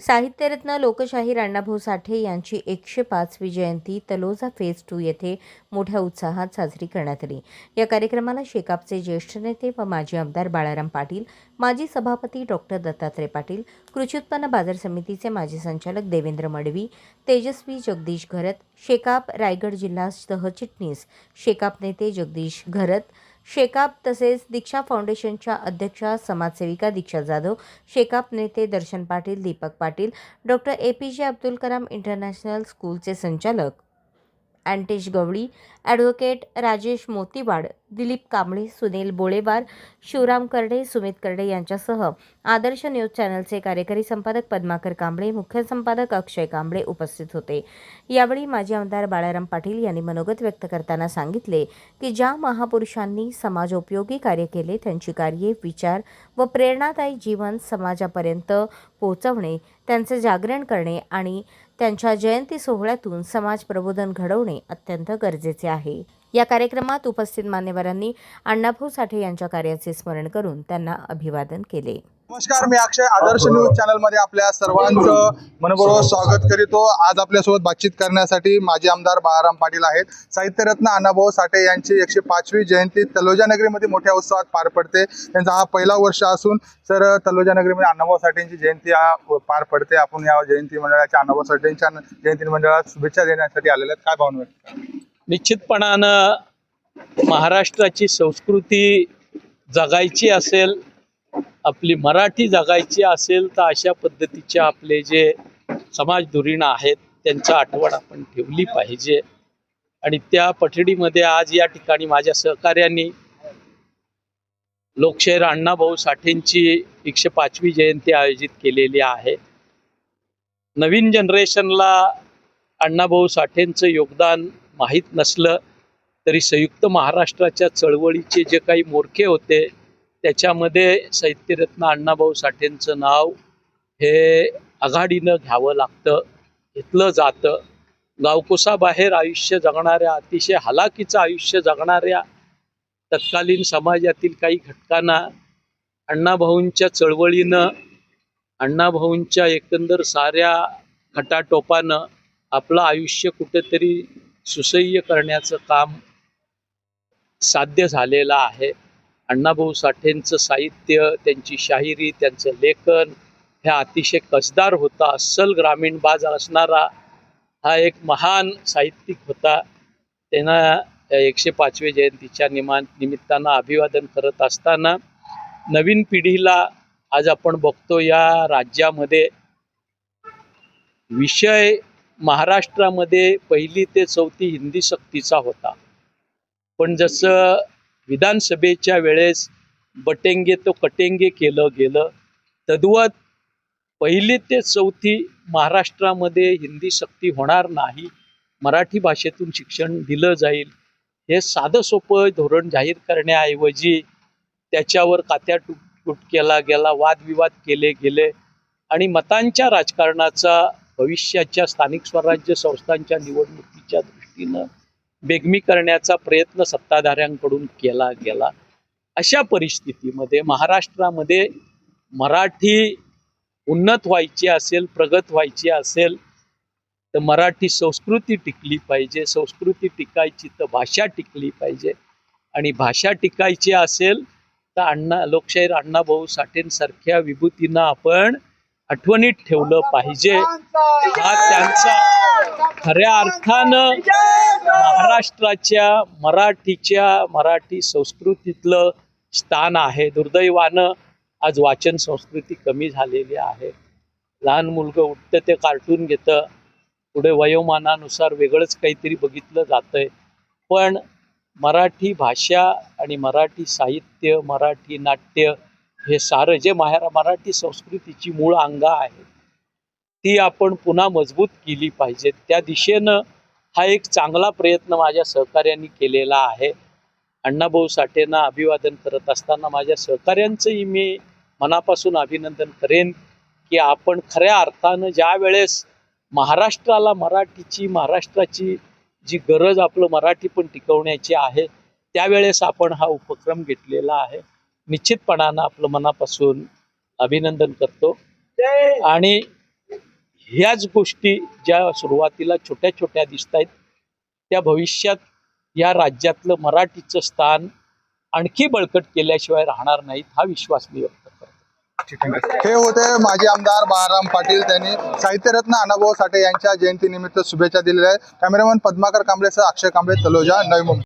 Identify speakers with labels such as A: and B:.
A: साहित्यरत्न लोकशाहीर अण्णाभाऊ साठे यांची एकशे पाचवी जयंती तलोजा फेज टू येथे मोठ्या उत्साहात साजरी करण्यात आली. या कार्यक्रमाला शेकापचे ज्येष्ठ नेते व माजी आमदार बाळाराम पाटील माजी सभापती डॉक्टर दत्तात्रय पाटील कृषी उत्पन्न बाजार समितीचे माजी संचालक देवेंद्र मडवी तेजस्वी जगदीश घरत शेकाप रायगड जिल्हा सहचिटणीस शेकाप नेते जगदीश घरत शेकाप तसेच दीक्षा फाउंडेशनच्या अध्यक्षा समाजसेविका दीक्षा जाधव शेकाप नेते Darshan Patil Deepak Patil doctor A P J Abdul Kalam international स्कूलचे संचालक अँटेश गवळी ॲडव्होकेट राजेश मोतीवाड दिलीप कांबळे सुनील बोळेवार शिवराम कर्डे सुमित कर्डे यांच्यासह आदर्श न्यूज चॅनलचे कार्यकारी संपादक पद्माकर कांबळे मुख्य संपादक अक्षय कांबळे उपस्थित होते. यावेळी माजी आमदार बाळाराम पाटील यांनी मनोगत व्यक्त करताना सांगितले की ज्या महापुरुषांनी समाजोपयोगी कार्य केले त्यांची कार्ये विचार व प्रेरणादायी जीवन समाजापर्यंत पोहोचवणे त्यांचे जागरण करणे आणि त्यांच्या जयंती सोहळ्यातून समाज प्रबोधन घडवणे अत्यंत गरजेचे आहे. या कार्यक्रमात उपस्थित मान्यवरांनी अण्णाभाऊ साठे यांच्या कार्याचे स्मरण करून त्यांना अभिवादन केले.
B: नमस्कार मी अक्षय आदर्श न्यूज चॅनलमध्ये आपल्या सर्वांचं मनपूर्वक स्वागत करीतो. आज आपल्यासोबत बातचीत करण्यासाठी माजी आमदार बाळाराम पाटील आहेत. साहित्यरत्न अण्णाभाऊ साठे यांची एकशे पाचवी जयंती तलोजा नगरीमध्ये मोठ्या उत्साहात पार पडते. त्यांचा हा पहिला वर्ष असून सर तलोजा नगरीमध्ये अण्णाभाऊ साठेंची जयंती हा पार पडते. आपण या जयंती मंडळाच्या अण्णाभाऊ साठेंच्या जयंती मंडळात शुभेच्छा देण्यासाठी आलेल्या आहेत. काय भावना व्यक्त करा?
C: निश्चितपणानं महाराष्ट्राची संस्कृती जगायची असेल आपली मराठी जगायची असेल तर अशा पद्धतीचे आपले जे समाज धुरीण आहेत त्यांचं आठवण आपण ठेवली पाहिजे. आणि त्या पठडीमध्ये आज या ठिकाणी माझ्या सहकार्यांनी लोकशाहीर अण्णाभाऊ साठेंची एकशे पाचवी जयंती आयोजित केलेली आहे. नवीन जनरेशनला अण्णाभाऊ साठेंचं योगदान माहीत नसलं तरी संयुक्त महाराष्ट्राच्या चळवळीचे जे काही मोर्खे होते त्याच्यामध्ये साहित्यरत्न अण्णाभाऊ साठेंचं नाव हे आघाडीनं घ्यावं लागतं घेतलं जातं. गावकोसाबाहेर आयुष्य जगणाऱ्या अतिशय हलाखीचं आयुष्य जगणाऱ्या तत्कालीन समाजातील काही घटकांना अण्णाभाऊंच्या चळवळीनं अण्णाभाऊंच्या एकंदर साऱ्या खटाटोपानं आपलं आयुष्य कुठेतरी सुसह्य करण्याचं काम साध्य झालेलं आहे. अण्णाभाऊ साठेंचं साहित्य त्यांची शाहिरी त्यांचं लेखन ह्या अतिशय कसदार होता अस्सल ग्रामीण बाज असणारा हा एक महान साहित्यिक होता. त्यांना एकशे पाचवे जयंतीच्या निमा निमित्तानं अभिवादन करत असताना नवीन पिढीला आज आपण बघतो या राज्यामध्ये. विषय महाराष्ट्रामध्ये पहिली ते चौथी हिंदी सक्तीचा होता. पण जसं विधानसभेच्या वेळेस बटेंगे तो कटेंगे केलं गेलं. तद्वत पहिली ते चौथी महाराष्ट्रामध्ये हिंदी सक्ती होणार नाही. मराठी भाषेतून शिक्षण दिलं जाईल. हे साधं सोपं धोरण जाहीर करण्याऐवजी त्याच्यावर कात्या टूट टूट केला गेला वादविवाद केले गेले आणि मतांच्या राजकारणाचा भविष्याच्या स्थानिक स्वराज्य संस्थांच्या निवडणुकीच्या दृष्टीनं बेगमी करण्याचा प्रयत्न सत्ताधाऱ्यांकडून केला गेला. अशा परिस्थितीमध्ये महाराष्ट्रामध्ये मराठी उन्नत व्हायची असेल प्रगत व्हायची असेल तर मराठी संस्कृती टिकली पाहिजे. संस्कृती टिकायची तर भाषा टिकली पाहिजे. आणि भाषा टिकायची असेल तर अण्णा लोकशाहीर अण्णाभाऊ साठेंसारख्या विभूतींना आपण आठवणीत ठेवलं पाहिजे. हा त्यांचा खऱ्या अर्थानं महाराष्ट्राच्या मराठीच्या मराठी संस्कृतीतलं स्थान आहे. दुर्दैवानं आज वाचन संस्कृती कमी झालेली आहे. लहान मुलगं उठतं ते कार्टून घेतं. पुढे वयोमानानुसार वेगळंच काहीतरी बघितलं जातंय. पण मराठी भाषा आणि मराठी साहित्य मराठी नाट्य हे सारं जे माहेरा मराठी संस्कृतीची मूळ अंग आहे ती आपण पुन्हा मजबूत केली पाहिजे. त्या दिशेनं हा एक चांगला प्रयत्न माझ्या सहकार्यांनी केलेला आहे. अण्णाभाऊ साठेंना अभिवादन करत असताना माझ्या सहकार्यांचंही मी मनापासून अभिनंदन करेन की आपण खऱ्या अर्थानं ज्या वेळेस महाराष्ट्राला मराठीची महाराष्ट्राची जी गरज आपलं मराठी पण टिकवण्याची आहे त्यावेळेस आपण हा उपक्रम घेतलेला आहे. निश्चितपणानं आपलं मनापासून अभिनंदन करतो. आणि ह्याच गोष्टी ज्या सुरुवातीला छोट्या छोट्या दिसत आहेत त्या भविष्यात या राज्यातलं मराठीचं स्थान आणखी बळकट केल्याशिवाय राहणार नाहीत हा विश्वास मी व्यक्त करतो.
B: हे होते माजी आमदार बाळाराम पाटील. त्यांनी साहित्यरत्न अण्णाभाऊ साठे यांच्या जयंतीनिमित्त शुभेच्छा दिलेल्या आहेत. कॅमेरामन पद्माकर कांबळेसह अक्षय कांबळे तलोजा नवी मुंबई.